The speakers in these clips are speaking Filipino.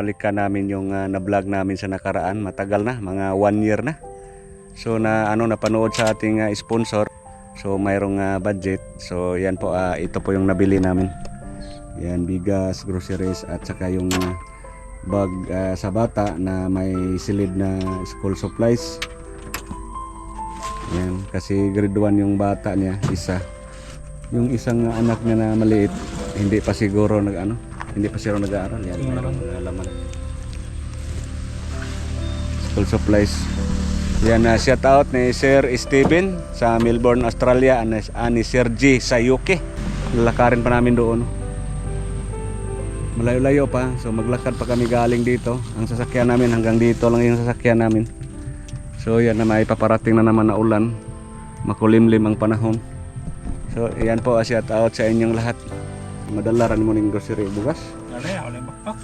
balikan namin yung ah, na-vlog namin sa nakaraan. Matagal na, mga one year na. So na ano napanood sa ating ah, sponsor. So mayroong ah, budget. So yan po ah, ito po yung nabili namin. Yan bigas, groceries at saka yung ah, bag ah, sa bata na may silid na school supplies. Yan kasi grade 1 yung bata niya, isa. Yung isang anak niya na maliit, hindi pa siguro nag ano, hindi pa siguro nag-aaral yan. Yung laman. School supplies. Yan na shout out ni Sir Steven sa Melbourne, Australia, ani, ani Sir G sa UK. Lalakarin pa namin doon. Malayo-layo pa, so maglakad pa kami galing dito. Ang sasakyan namin hanggang dito lang yung sasakyan namin. So yan na may paparating na naman na ulan. Makulimlim ang panahon. So yan po shout out sa inyong lahat. Madalaran mo ng grocery bugas. Ano yan? Wala yung backpack.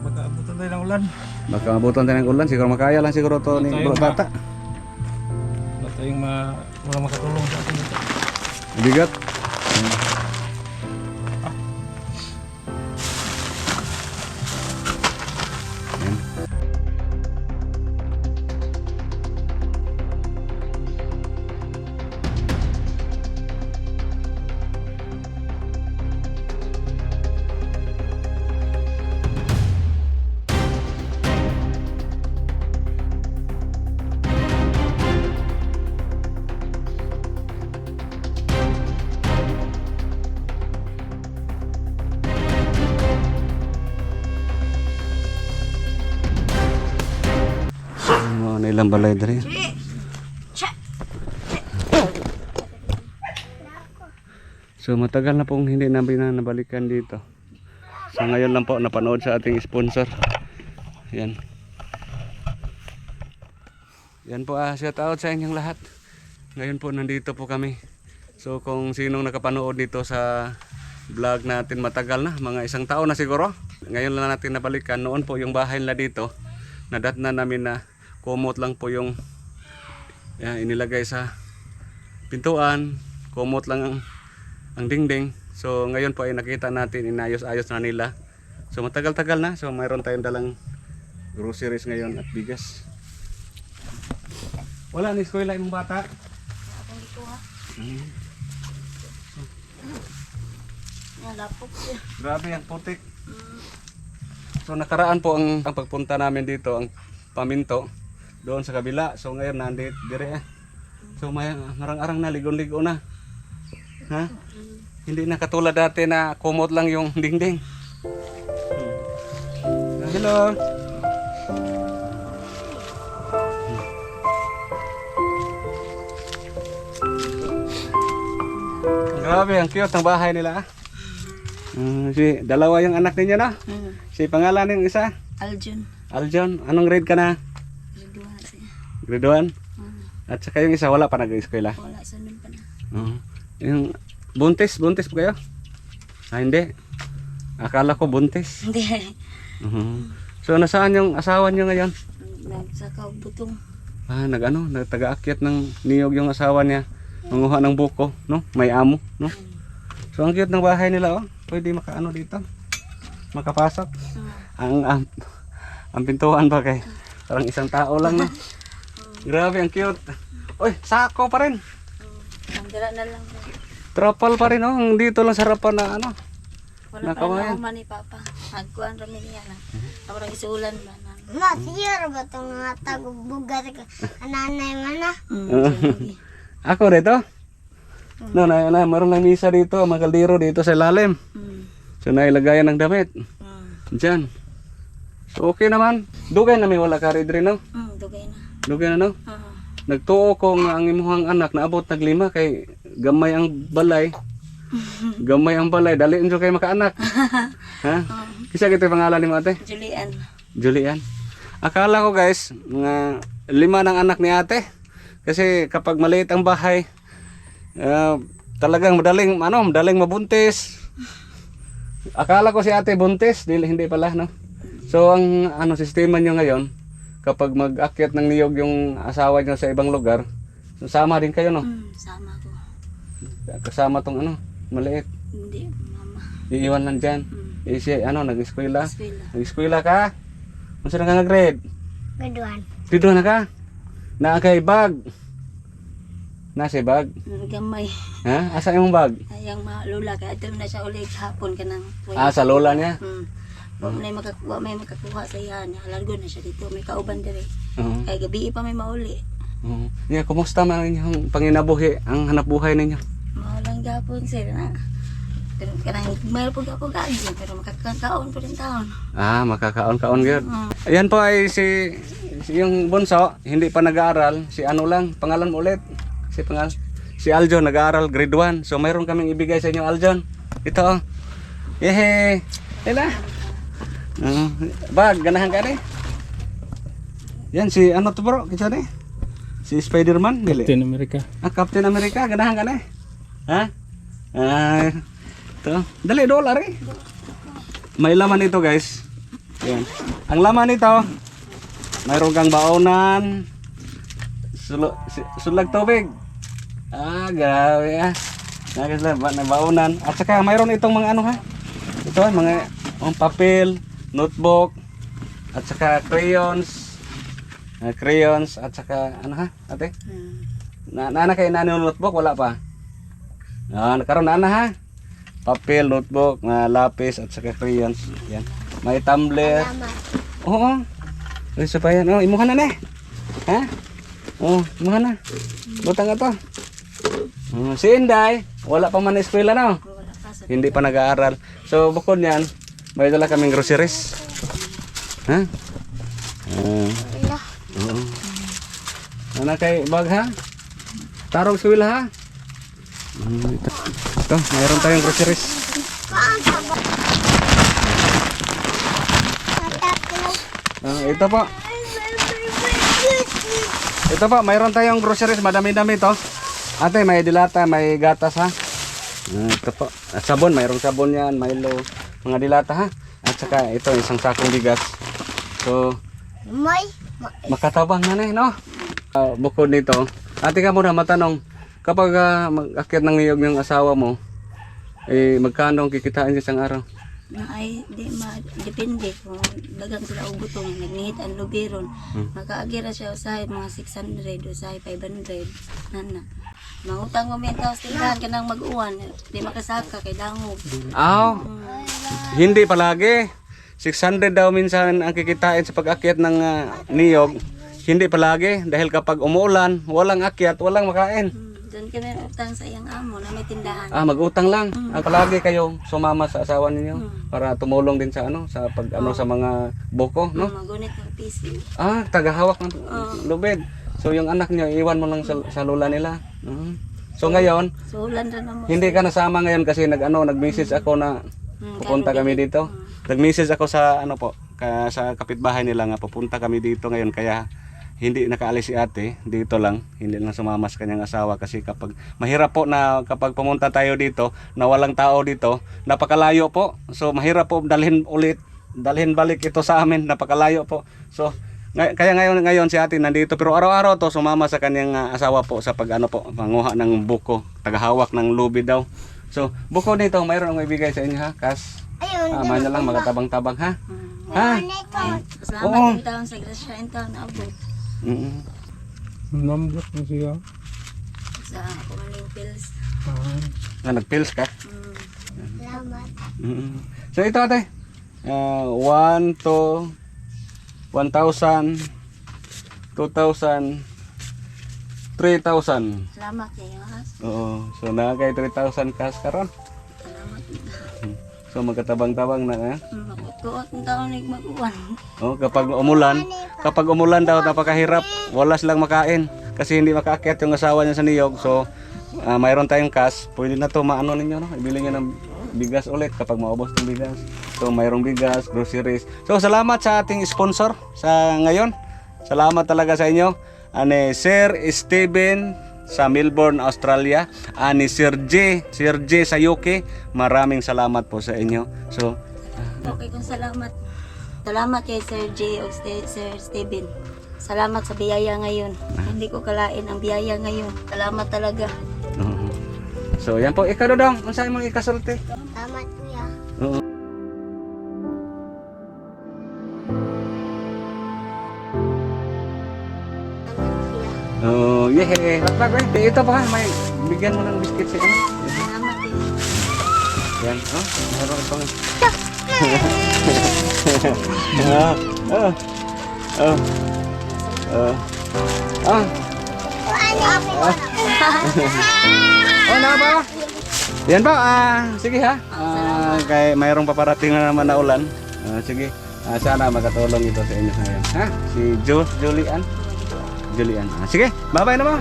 Magkaabutan tayo ng ulan. Baka mabutan tayo ng ulan, siguro makaya lang siguro to ni bro ba? bata. Wala tayong ma... Wala makatulong sa atin dito. Bigat. Ilang balay diri? So matagal na pong hindi namin na nabalikan dito. So ngayon lang po napanood sa ating sponsor. Yan. Yan po ah, shout out sa inyong lahat. Ngayon po nandito po kami. So kung sinong nakapanood dito sa vlog natin matagal na, mga isang taon na siguro. Ngayon lang natin nabalikan. Noon po yung bahay nila dito, nadat na namin na kumot lang po yung yan, inilagay sa pintuan. Kumot lang ang, ang dingding. So ngayon po ay nakita natin inayos-ayos na nila. So matagal-tagal na. So mayroon tayong dalang groceries ngayon at bigas. Wala ni eskwela imong bata. Mm. Nalapok siya. Grabe ang putik. So nakaraan po ang, ang pagpunta namin dito, ang paminto, doon sa kabila. So ngayon nandit dire eh. So may marang-arang na, ligon-ligo na. Ha? Hindi na katulad dati na kumot lang yung dingding. Hmm. Hello. Grabe, ang cute ng bahay nila. ah. Mm, si dalawa yung anak ninyo na. Hmm. Si pangalan ng isa, Aljun. Aljon. Anong grade ka na? Ridwan siya. Grade 1? Hmm. At saka yung isa wala pa nag-eskwela. Wala sa nun pa na. Oo. Yung buntis, buntis po kayo? Ah, hindi. Akala ko buntis. Hindi. Mhm. So nasaan yung asawa niyo ngayon? Nagsakaw butong. Ah, nag-ano, nagtaga-akyat ng niyog yung asawa niya. Manguha ng buko, no? May amo, no? So ang cute ng bahay nila, oh. Pwede makaano dito. Makapasok. Ang ang, ang pintuan ba kay parang isang tao lang, no? Grabe, ang cute. Uy, sako pa rin. Ang dira na lang. Trapal pa rin, oh. Dito lang sa harapan na ano. Wala pa Nakawayan. na ako ni Papa. Nagkuhan rami niya na. Ako lang isulan ba na. Ma, siyar ba itong mga tagbugat ka? Ananay mo na? Ako dito. No, na, na, meron ng misa dito, mga kaldero dito sa ilalim. Hmm. So nailagayan ng damit. Hmm. Diyan. So okay naman. Dugay na may wala ka rin rin, no? Hmm. Dugay na. Dugay na, no? Ah. Nagtuo ko nga ang imuhang anak na abot naglima kay gamay ang balay. gamay ang balay, dali nyo kay makaanak. ha? Kisa kita pangalan ni ate? Julian. Julian. Akala ko guys, mga lima ng anak ni ate. Kasi kapag maliit ang bahay, ah, talagang madaling, ano, madaling mabuntis. Akala ko si ate buntis, hindi pala, no? So, ang ano, sistema nyo ngayon, kapag mag-akyat ng niyog yung asawa nyo sa ibang lugar, sama din kayo, no? Hmm. Sama ko. Kasama tong ano, maliit. Hindi. Mama. Iiwan lang dyan. Hmm. Eh, si, ano, nag-eskwela? Eskwela. Nag-eskwela ka? Unsa na ka nga grade? Gaduan. Dito na ka? Naa kay bag. Nasa bag? Gamay. Ha? Asa imong bag? Ayang malula kaya ito na siya ulit hapon ka ng Ah, sa lola niya? Hmm. Wa may makakuha, may makakuha sa iyan. Halargo na siya dito. May kauban dire. Oo. Kay gabi pa may mauli. Oo. Yeah, kumusta man ang inyong panginabuhi, ang hanap buhay ninyo? Maulang gapon sir na. Pero kanang mayroon po gapon kaagyo. Pero makakakaon po rin taon. Ah, makakaon-kaon gyud. Hmm. Ayan po ay si, si yung bunso, hindi pa nag-aaral. Si ano lang, pangalan mo ulit. Si pangal si Aljon nag-aaral grade 1. So mayroon kaming ibigay sa inyo Aljon. Ito oh. Yehe. Ila. Uh, bag ganahan ka ni. Yan si ano to bro, kinsa ni? Si Spider-Man dili. Captain America. Ah, Captain America, ganahan ka eh. Ha? Ah, ito. Dali, dollar eh. May laman ito guys. Yan. Ang laman nito, mayroon kang baonan, sulo, sulag tubig. Ah, grabe ah. Nagis lang, ba- na baonan. At saka mayroon itong mga ano ha? Ito, mga um, papel, notebook, at saka crayons, ah, crayons, at saka ano ha, ate? Hmm. Na nana kay nani notebook wala pa. Ah, nakaroon na na ha. Papel, notebook, na lapis at saka crayons. Yan. May tumbler. Oo. Ay sa pa yan. Oh, imuha na na. Ha? Oh, imuha na. Butang ito. Oh, si Inday, wala pa man na eskwela no. Wala pa sa Hindi pa nag-aaral. So bukod niyan, may dala kaming groceries. Ha? Ah. Wala. Oo. Ano kay bag ha? Tarong sa wila ha? Mm, ito. ito, mayroon tayong groceries. Ah, ito po. Ito po, mayroon tayong groceries. Madami-dami ito. Ate, may dilata, may gatas ha. Ah, ito po. At sabon, mayroong sabon yan, Milo, mga dilata ha. At saka ito, isang sakong bigas. So, May. Ma- makatabang na eh, no? Ah, bukod nito, ate ka muna matanong, kapag uh, mag-akit ng niyog ng asawa mo, eh, magkano ang kikitain sa isang araw? Na ay di ma depende kung dagang sila og butong nagnihit ang lubiron makaagira siya usahay mga 600 usahay 500 nana mangutang mo menta sa tindahan kanang mag-uwan di makasaka kay dangog Aw, hindi palagi. 600 daw minsan ang kikitain sa pag-akyat ng ah, niyog. Hindi palagi dahil kapag umuulan, walang akyat, walang makain. hmm. Doon kami utang sa iyang amo na may tindahan Ah, mag-utang lang. Ah, palagi kayo sumama sa asawa ninyo para tumulong din sa ano, sa pag ano sa mga buko, no? no? magunit ng PC Ah, tagahawak ng lubid. So yung anak niyo iwan mo lang sa, sa lula nila. Mhm. So ngayon, so hindi ka nasama ngayon kasi nag ano, nag-message ako na Hmm, pupunta kami dito. Nag-message ako sa ano po, ka, sa kapitbahay nila nga pupunta kami dito ngayon kaya hindi nakaalis si ate dito lang hindi lang sumama sa kanyang asawa kasi kapag mahirap po na kapag pumunta tayo dito na walang tao dito napakalayo po so mahirap po dalhin ulit dalhin balik ito sa amin napakalayo po so ngay- kaya ngayon ngayon si ate nandito pero araw-araw to sumama sa kanyang ah, asawa po sa pag ano po manguha ng buko tagahawak ng lubi daw so buko nito mayroon akong ibigay sa inyo ha kas Ayun. Ah, lang magatabang-tabang ha. Hmm. Ha? Ito? Salamat taon sa grasya taon na abot Mm. Number na siya. sa kumaling pills Ah, Ah, nag-pills ka? hmm. Salamat. Mm. So ito ate. Uh, 1 to 1,000 2,000 3,000. salamat kayo ha Oo. So na kay 3,000 kas karon. salamat So magkatabang-tabang na eh. Hmm, Makuot ang taon na mag-uwan. Oh, kapag umulan, kapag umulan daw napakahirap, wala silang makain kasi hindi makaakyat yung asawa niya sa niyog. So ah, mayroon tayong cash, pwede na to maano ninyo no, ibili niyo ng bigas ulit kapag maubos ng bigas. So mayroong bigas, groceries. So salamat sa ating sponsor sa ngayon. Salamat talaga sa inyo. Ani Sir Steven sa Melbourne, Australia. Ani Sir J, Sir J sa UK. Maraming salamat po sa inyo. So Okay kong salamat. Salamat kay Sir J. o Sir Steven. Salamat sa biyaya ngayon. Ah. Hindi ko kalain ang biyaya ngayon. Salamat talaga. Oo. So, yan po. Ikaw, Dodong. Ang sa'yo mong ikasulti? Salamat, kuya. Oo. Oh, yeah. Pag pag ito pa may bigyan mo ng biscuit sa kanya. Salamat. Eh. Yan, oh. Meron pa. ah, oh, oh, oh, ah, oh, na ba? Yan ba? Ah, sige ha. Ah, kay mayroong paparating na naman na ulan. Ah, sige. Ah, sana makatulong ito sa inyo ngayon. Ha? Si Jo Julian. Julian. Ah, sige, bye-bye na mo.